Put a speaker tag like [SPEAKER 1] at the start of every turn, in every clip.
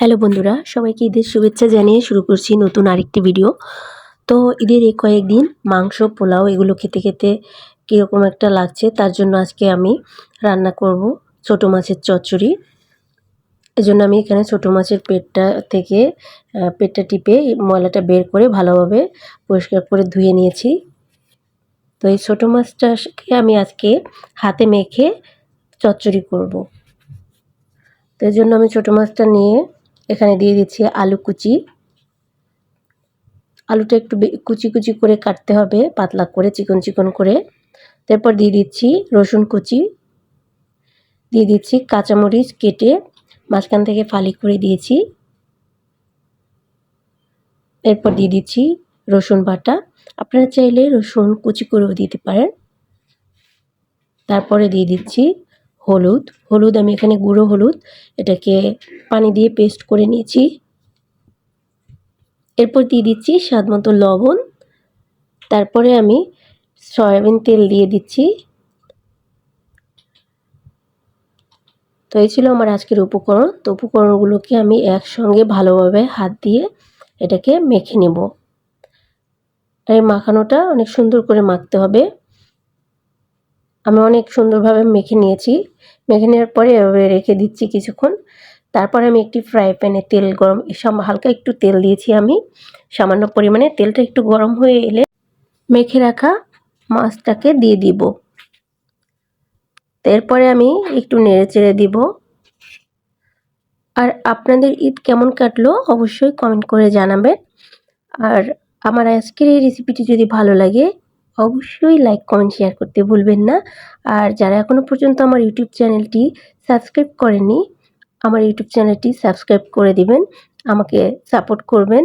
[SPEAKER 1] Hello বন্ধুরা, সবাইকে ঈদের শুভেচ্ছা জানিয়ে শুরু করছি নতুন আরেকটি ভিডিও। তো ঈদের এই কয়েকদিন মাংস, পোলাও এগুলো খেতে খেতে কীরকম একটা লাগছে, তার জন্য আজকে আমি রান্না করব ছোটো মাছের চচ্চড়ি। এজন্য আমি এখানে ছোটো মাছের পেটটা থেকে পেটটা টিপে ময়লাটা বের করে ভালোভাবে পরিষ্কার করে ধুয়ে নিয়েছি। তো এই ছোটো মাছটাকে আমি আজকে হাতে মেখে চচ্চড়ি করব। তো এর জন্য আমি ছোটো মাছটা নিয়ে এখানে দিয়ে দিচ্ছি আলু কুচি। আলুটা একটু কুচি কুচি করে কাটতে হবে, পাতলা করে, চিকন চিকন করে। তারপর দিয়ে দিচ্ছি রসুন কুচি। দিয়ে দিচ্ছি কাঁচামরিচ কেটে মাঝখান থেকে ফালি করে দিয়েছি। এরপর দিয়ে দিচ্ছি রসুন বাটা। আপনারা চাইলে রসুন কুচি করেও দিতে পারেন। তারপরে দিয়ে দিচ্ছি হলুদ হলুদ আমি এখানে গুঁড়ো হলুদ, এটাকে পানি দিয়ে পেস্ট করে নিয়েছি। এরপর দিয়ে দিচ্ছি স্বাদ মতো লবণ। তারপরে আমি সয়াবিন তেল দিয়ে দিচ্ছি। তো এই ছিল আমার আজকের উপকরণ। তো উপকরণগুলোকে আমি একসঙ্গে ভালোভাবে হাত দিয়ে এটাকে মেখে নেব। আর এই মাখানোটা অনেক সুন্দর করে মাখতে হবে। আমি অনেক সুন্দরভাবে মেখে নিয়েছি। মেখে নেওয়ার পরে এভাবে রেখে দিচ্ছি কিছুক্ষণ। তারপরে আমি একটি ফ্রাই প্যানে তেল গরম, সাম- হালকা একটু তেল দিয়েছি আমি। সামান্য পরিমাণে তেলটা একটু গরম হয়ে এলে মেখে রাখা মাছটাকে দিয়ে দিব। এরপরে আমি একটু নেড়ে চেড়ে দিব। আর আপনাদের ঈদ কেমন কাটলো অবশ্যই কমেন্ট করে জানাবেন। আর আমার আজকের এই রেসিপিটি যদি ভালো লাগে অবশ্যই লাইক কমেন্ট শেয়ার করতে ভুলবেন না। আর যারা এখনও পর্যন্ত আমার ইউটিউব চ্যানেলটি সাবস্ক্রাইব করেনি আমার ইউটিউব চ্যানেলটি সাবস্ক্রাইব করে দিবেন, আমাকে সাপোর্ট করবেন।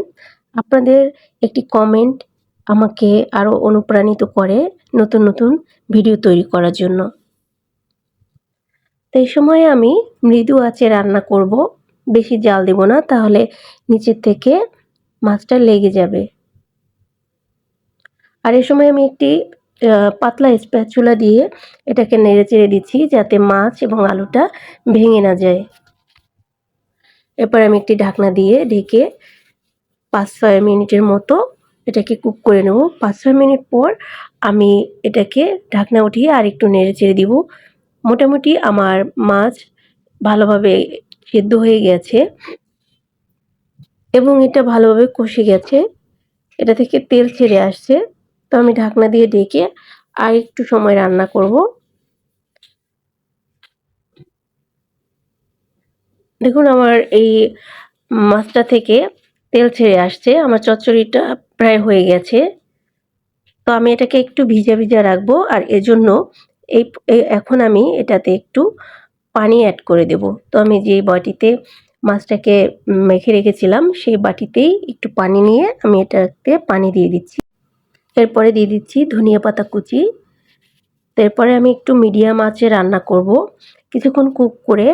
[SPEAKER 1] আপনাদের একটি কমেন্ট আমাকে আরও অনুপ্রাণিত করে নতুন নতুন ভিডিও তৈরি করার জন্য। তো এই সময় আমি মৃদু আঁচে রান্না করব। বেশি জাল দেব না, তাহলে নিচের থেকে মাছটা লেগে যাবে। আর এই সময় আমি একটি পাতলা স্প্যাচুলা দিয়ে এটাকে নেড়ে চেড়ে দিচ্ছি যাতে মাছ এবং আলুটা ভেঙে না যায়। এরপর আমি একটি ঢাকনা দিয়ে ঢেকে পাঁচ ছয় মিনিটের মতো এটাকে কুক করে নেব। পাঁচ ছয় মিনিট পর আমি এটাকে ঢাকনা উঠিয়ে আর একটু নেড়ে চেড়ে দিব। মোটামুটি আমার মাছ ভালোভাবে সেদ্ধ হয়ে গেছে এবং এটা ভালোভাবে কষে গেছে। এটা থেকে তেল ছেড়ে আসছে। তো আমি ঢাকনা দিয়ে ডেকে আর একটু সময় রান্না করব। দেখুন আমার এই মাছটা থেকে তেল ছেড়ে আসছে, আমার চচ্চড়িটা প্রায় হয়ে গেছে। তো আমি এটাকে একটু ভিজা ভিজা রাখব আর এজন্য এই এখন আমি এটাতে একটু পানি অ্যাড করে দেব। তো আমি যে বাটিতে মাছটাকে মেখে রেখেছিলাম, সেই বাটিতেই একটু পানি নিয়ে আমি এটাতে পানি দিয়ে দিচ্ছি। এরপরে দিয়ে দিচ্ছি ধনিয়া পাতা কুচি। এরপরে আমি একটু মিডিয়াম আঁচে রান্না করব। কিছুক্ষণ কুক করে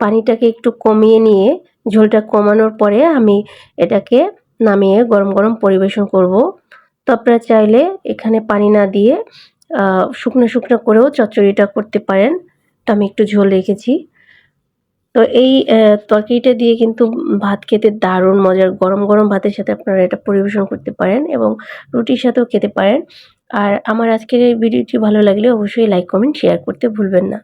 [SPEAKER 1] পানিটাকে একটু কমিয়ে নিয়ে ঝোলটা কমানোর পরে আমি এটাকে নামিয়ে গরম গরম পরিবেশন করব। তো আপনারা চাইলে এখানে পানি না দিয়ে শুকনো শুকনো করেও চচ্চড়িটা করতে পারেন। তো আমি একটু ঝোল রেখেছি। তো এই তরকারিটা দিয়ে কিন্তু ভাত খেতে দারুণ মজার। গরম গরম ভাতের সাথে আপনারা এটা পরিবেশন করতে পারেন এবং রুটির সাথেও খেতে পারেন। আর আমার আজকের এই ভিডিওটি ভালো লাগলে অবশ্যই লাইক কমেন্ট শেয়ার করতে ভুলবেন না।